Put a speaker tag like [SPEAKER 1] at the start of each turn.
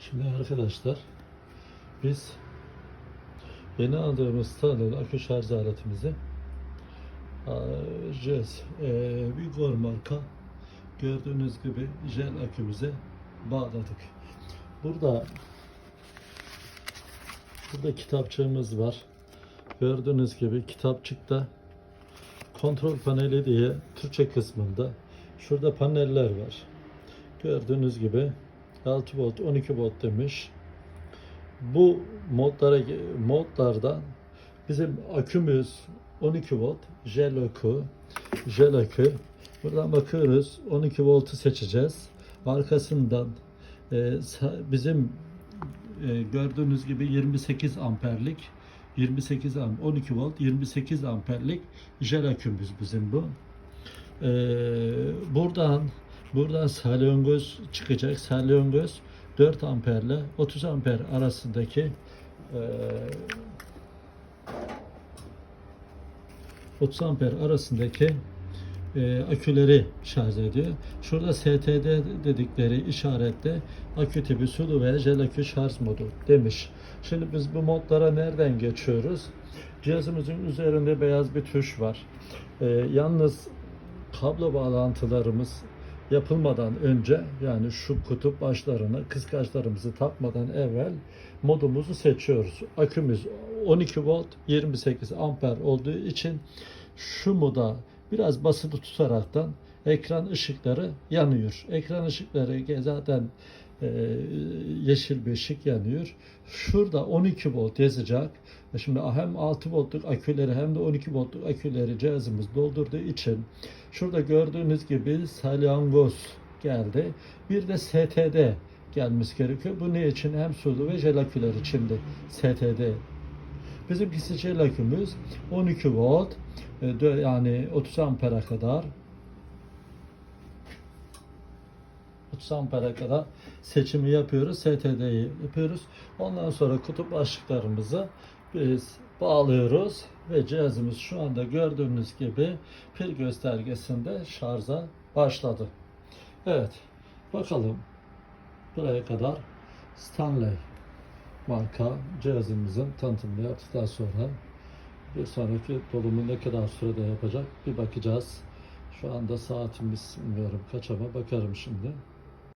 [SPEAKER 1] Şimdi arkadaşlar biz yeni aldığımız Stanley akü şarj aletimizi Jez e, Vigor marka gördüğünüz gibi jel akümüze bağladık. Burada burada kitapçığımız var. Gördüğünüz gibi kitapçıkta kontrol paneli diye Türkçe kısmında şurada paneller var. Gördüğünüz gibi 6 volt 12 volt demiş. Bu modlara modlardan bizim akümüz 12 volt jel akü jel akü buradan bakıyoruz 12 voltu seçeceğiz arkasından e, bizim e, gördüğünüz gibi 28 amperlik 28 am 12 volt 28 amperlik jel akümüz bizim bu. E, buradan buradan salyangoz çıkacak. Salyangoz 4 amperle 30 amper arasındaki e, 30 amper arasındaki e, aküleri şarj ediyor. Şurada STD dedikleri işarette akü tipi sulu ve jel akü şarj modu demiş. Şimdi biz bu modlara nereden geçiyoruz? Cihazımızın üzerinde beyaz bir tuş var. E, yalnız kablo bağlantılarımız yapılmadan önce yani şu kutup başlarına kıskaçlarımızı takmadan evvel modumuzu seçiyoruz. Akümüz 12 volt 28 amper olduğu için şu moda biraz basılı tutaraktan ekran ışıkları yanıyor. Ekran ışıkları zaten e, yeşil bir ışık yanıyor. Şurada 12 volt yazacak. Şimdi hem 6 voltluk aküleri hem de 12 voltluk aküleri cihazımız doldurduğu için şurada gördüğünüz gibi salyangoz geldi. Bir de STD gelmesi gerekiyor. Bu ne için? Hem sulu ve jel aküler için de STD Bizimkisi jel akümüz 12 volt e, yani 30 ampere kadar 30 ampere kadar seçimi yapıyoruz. STD'yi yapıyoruz. Ondan sonra kutup başlıklarımızı biz bağlıyoruz ve cihazımız şu anda gördüğünüz gibi pil göstergesinde şarja başladı. Evet. Bakalım buraya kadar Stanley marka cihazımızın tanıtımını yaptıktan sonra bir sonraki dolumu ne kadar sürede yapacak bir bakacağız. Şu anda saatimiz bilmiyorum kaç ama bakarım şimdi.